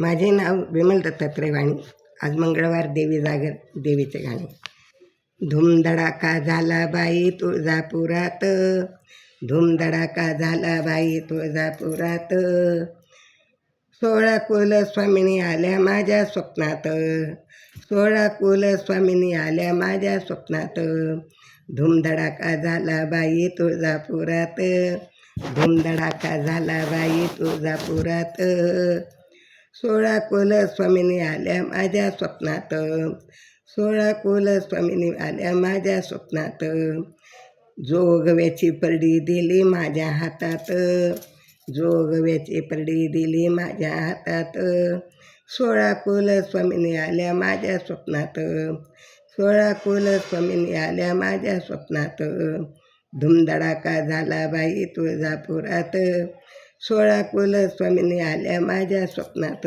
माझे नाव विमल दत्तात्रय वाणी. आज मंगळवार देवी जागर देवीचे गाणे. धुमधडाका झाला बाई तुळजापुरात. धुमधडाका झाला बाई तुळजापुरात. सोळा कुल स्वामिनी आल्या माझ्या स्वप्नात. सोळा कुल स्वामिनी आल्या माझ्या स्वप्नात. धुमधडाका झाला बाई तुळजापुरात. धुमधडाका झाला बाई तुळजापुरात. सोळा कुल स्वामिनी आल्या माझ्या स्वप्नात. सोळा कुल स्वामिनी आल्या माझ्या स्वप्नात. जोगव्याची परडी दिली माझ्या हातात. जोगव्याची परडी दिली माझ्या हातात. सोळा कुल स्वामिनी आल्या माझ्या स्वप्नात. सोळा कुल स्वामिनी आल्या माझ्या स्वप्नात. धुमधडाका झाला बाई तुळजापुरात. सोळा कुल स्वामिनी आल्या माझ्या स्वप्नात.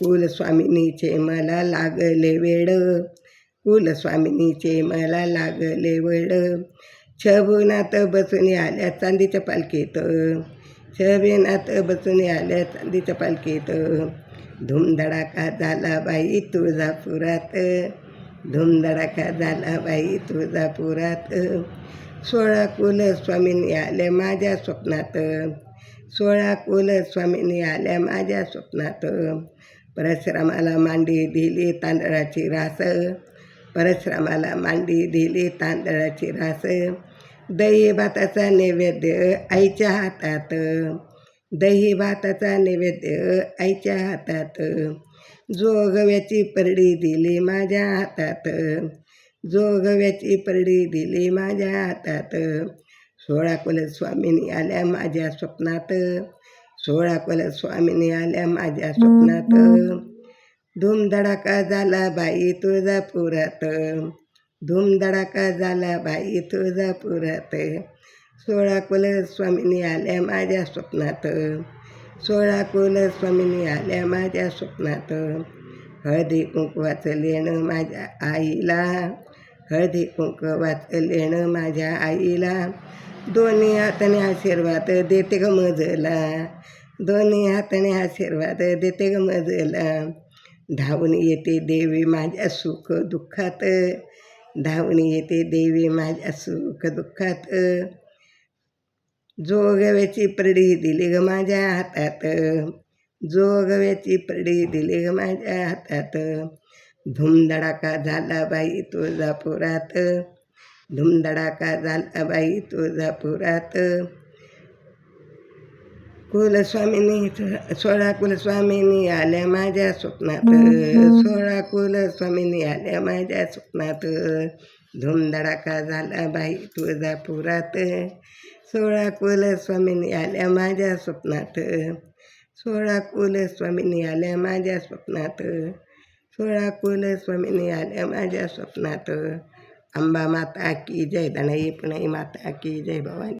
कुलस्वामिनीचे मला लागले वेड. कुलस्वामिनीचे मला लागले वेड. छभुनात बसून आल्या चांदीच्या पालखीत. छभेनात बसून आल्या चांदीच्या पालखीत. धुमधडाका झाला बाई तुळजापुरात. धुमधडाका झाला बाई तुळजापुरात. सोळा कुल स्वामिनी आल्या माझ्या स्वप्नात. सोळा कुलस्वामीनी आल्या माझ्या स्वप्नात. परशुरामाला मांडी दिली तांदळाची रास. परशुरामाला मांडी दिली तांदळाची रास. दही भाताचा नैवेद्य आईच्या हातात. दही भाताचा नैवेद्य आईच्या हातात. जोगव्याची परडी दिली माझ्या हातात. जोगव्याची परडी दिली माझ्या हातात. सोळा कुल स्वामिनी आल्या माझ्या स्वप्नात. सोळा कुल स्वामिनी आल्या माझ्या स्वप्नात. धूमधडाका झाला बाई तुळजापुरात. धूमधडाका झाला बाई तुळजापुरात. सोळा कुल स्वामिनी आल्या माझ्या स्वप्नात. सोळा कुल स्वामिनी आल्या माझ्या स्वप्नात. हळदी कुंकवाचं लेणं माझ्या आईला. हळदी कुंकवाचं लेणं माझ्या आईला. दोन्ही हाताने आशीर्वाद देते ग मजला. दोन्ही हाताने आशीर्वाद देते ग मजला. धावून येते देवी माझ्या सुख दुःखात. धावून येते देवी माझ्या सुख दुःखात. जोगव्याची परडी दिली ग माझ्या हातात. जोगव्याची परडी दिली ग माझ्या हातात. धुमधडाका झाला बाई तुळजापुरात. धूमधडाका झाला बाई तुळजापुरात. कुलस्वामिनी सोळा कुलस्वामिनी आल्या माझ्या स्वप्नात. सोळा कुलस्वामिनी आल्या माझ्या स्वप्नात. धूमधडाका झाला बाई तुळजापुरात. सोळा कुलस्वामिनी आल्या माझ्या स्वप्नात. सोळा कुलस्वामिनी आल्या माझ्या स्वप्नात. सोळा कुलस्वामिनी आल्या माझ्या स्वप्नात. अंबा माता की जय दनाई पुणाई माता की जय भवानी